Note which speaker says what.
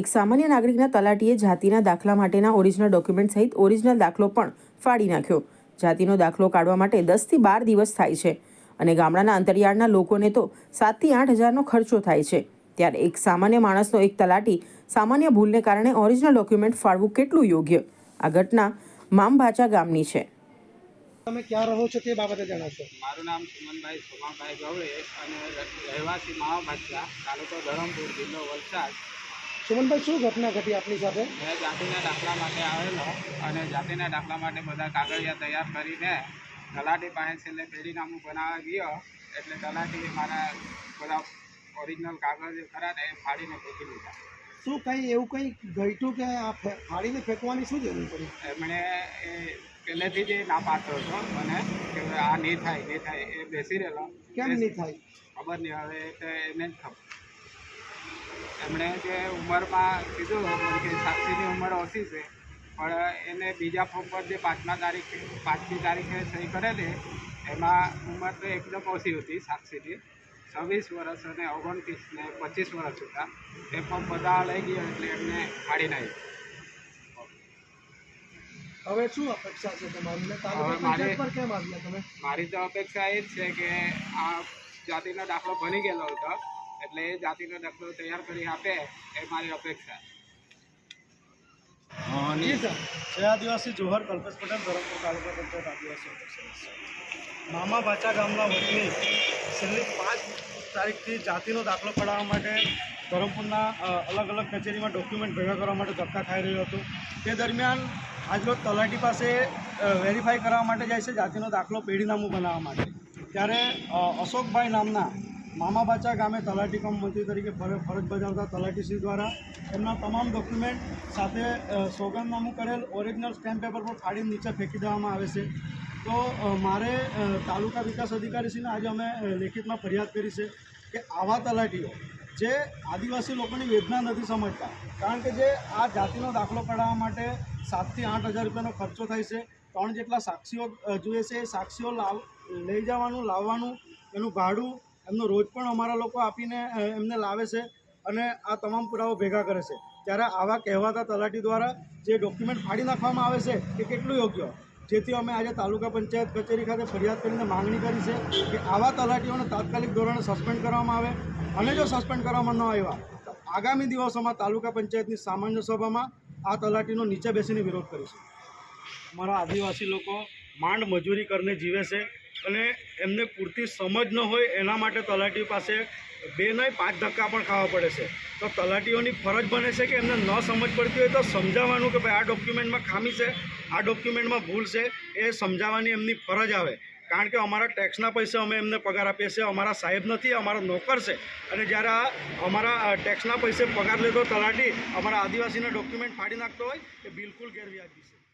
Speaker 1: એક સામાન્ય નાગરિકના તલાટીએ જાતિના દાખલા માટેના ઓરિજિનલ ડોક્યુમેન્ટ સહિત ઓરિજિનલ દાખલો પણ ફાડી નાખ્યો. જાતિનો દાખલો કાઢવા માટે દસથી બાર દિવસ થાય છે અને ગામડાના અંતરિયાળના લોકોને તો સાતથી આઠ હજારનો ખર્ચો થાય છે. ત્યારે એક સામાન્ય માણસનો એક તલાટી સામાન્ય ભૂલને કારણે ઓરિજિનલ ડોક્યુમેન્ટ ફાળવું કેટલું યોગ્ય? આ ઘટના મામભાચા ગામની છે.
Speaker 2: તમે ક્યાં રહો છો તે બાબતે જણાવશો.
Speaker 3: મારું નામ સુમનભાઈ સોમાભાઈ ગવડે અને રહેવાસી મામભાચા તાલુકો ધરમપુર જિલ્લો વલસાડ.
Speaker 2: સુમનભાઈ શું ઘટના ઘટી આપની સાથે?
Speaker 3: મેં જાતિના દાખલા માટે આવેલો અને જાતિના દાખલા માટે બધા કાગળિયા તૈયાર કરીને તલાટી પાસે છેલ્લે પેઢીનામું બનાવવા ગયો. એટલે તલાટીએ મારા બધા ઓરિજિનલ કાગળ જે ખરા ને એ ફાડીને ફેંકી દીધા.
Speaker 2: શું કંઈ એવું કંઈ ઘટ્યું કે આ ફાડીને ફેંકવાની શું જરૂર પડી?
Speaker 3: એમણે એ પહેલેથી જ ના પાડતો હતો મને કે આ નહીં થાય નહીં થાય એ બેસી રહેલો.
Speaker 2: કેમ નહીં થાય?
Speaker 3: ખબર નહીં હવે એ તો એને જ ખબર. એમણે જે ઉંમરમાં કીધું કે સાક્ષીની ઉંમર ઓછી છે પણ એને બીજા ફોર્મ પર જે પાંચમા તારીખે પાંચમી તારીખે સહી કરેલી એમાં ઉંમર તો એકદમ ઓછી હતી સાક્ષીની. છવ્વીસ વર્ષ અને ઓગણત્રીસ ને પચીસ વર્ષ હતા. એ ફોર્મ બધા લઈ ગયો એટલે એમને ફાડી નાખ્યું.
Speaker 2: હવે શું અપેક્ષા છે તમારી?
Speaker 3: મારી તો અપેક્ષા એ જ છે કે આ જાતિનો દાખલો બની ગયેલો હતો. એટલે એ જાતિનો દાખલો તૈયાર કરી આપે એ મારી અપેક્ષા.
Speaker 2: જી સર.
Speaker 4: જય આદિવાસી જોહર કલ્પેશ પટેલ ધરમપુર તાલુકા પંચાયત આદિવાસી મામા ભાચા ગામના વતની છેલ્લી પાંચ તારીખથી જાતિનો દાખલો કઢાવવા માટે ધરમપુરના અલગ અલગ કચેરીમાં ડોક્યુમેન્ટ ભેગા કરવા માટે ધક્કા ખાઈ રહ્યો હતો. તે દરમિયાન આજરોજ તલાટી પાસે વેરીફાઈ કરવા માટે જાય છે જાતિનો દાખલો પેઢીનામું બનાવવા માટે. ત્યારે અશોકભાઈ નામના મામાબાચા ગામે તલાટી કમ મંત્રી તરીકે ફરજ બજાવતા તલાટીશ્રી દ્વારા એમના તમામ ડોક્યુમેન્ટ સાથે સોગંદનામું કરેલ ઓરિજિનલ સ્ટેમ્પ પેપર પર ફાડીને નીચે ફેંકી દેવામાં આવે છે. તો મારે તાલુકા વિકાસ અધિકારીશ્રીને આજે અમે લેખિતમાં ફરિયાદ કરી છે કે આવા તલાટીઓ જે આદિવાસી લોકોની વેદના નથી સમજતા, કારણ કે જે આ જાતિનો દાખલો કઢાવવા માટે સાતથી આઠ હજાર રૂપિયાનો ખર્ચો થાય છે, ત્રણ જેટલા સાક્ષીઓ જોઈએ છે સાક્ષીઓ લાવ, લઈ જવાનું, લાવવાનું, એનું ભાડું એમનો રોજ પણ અમારા લોકો આપીને એમને લાવે છે અને આ તમામ પુરાવો ભેગા કરે છે. ત્યારે આવા કહેવાતા તલાટી દ્વારા જે ડોક્યુમેન્ટ ફાડી નાખવામાં આવે છે એ કેટલું યોગ્ય? જેથી અમે આજે તાલુકા પંચાયત કચેરી ખાતે ફરિયાદ કરીને માંગણી કરી છે કે આવા તલાટીઓને તાત્કાલિક ધોરણે સસ્પેન્ડ કરવામાં આવે અને જો સસ્પેન્ડ કરવામાં ન આવ્યા આગામી દિવસોમાં તાલુકા પંચાયતની સામાન્ય સભામાં આ તલાટીનો નીચે બેસીને વિરોધ કરીશું. અમારા આદિવાસી લોકો માંડ મજૂરી કરીને જીવે છે. અને એમને પૂરતી સમજ ન હોય એના માટે તલાટી પાસે બે નહીં, પાંચ ધક્કા પણ ખાવા પડે છે. તો તલાટીઓની ફરજ બને છે કે એમને ન સમજ પડતી હોય તો સમજાવવાનું કે ભાઈ આ ડોક્યુમેન્ટમાં ખામી છે, આ ડોક્યુમેન્ટમાં ભૂલ છે, એ સમજાવવાની એમની ફરજ આવે. કારણ કે અમારા ટેક્સના પૈસે અમે એમને પગાર આપીએ છીએ, અમારા સાહેબ નથી, અમારા નોકર છે. અને જ્યારે આ અમારા ટેક્સના પૈસે પગાર લેતો તલાટી અમારા આદિવાસીના ડોક્યુમેન્ટ ફાડી નાખતો હોય, એ બિલકુલ ગેરવ્યાજી છે.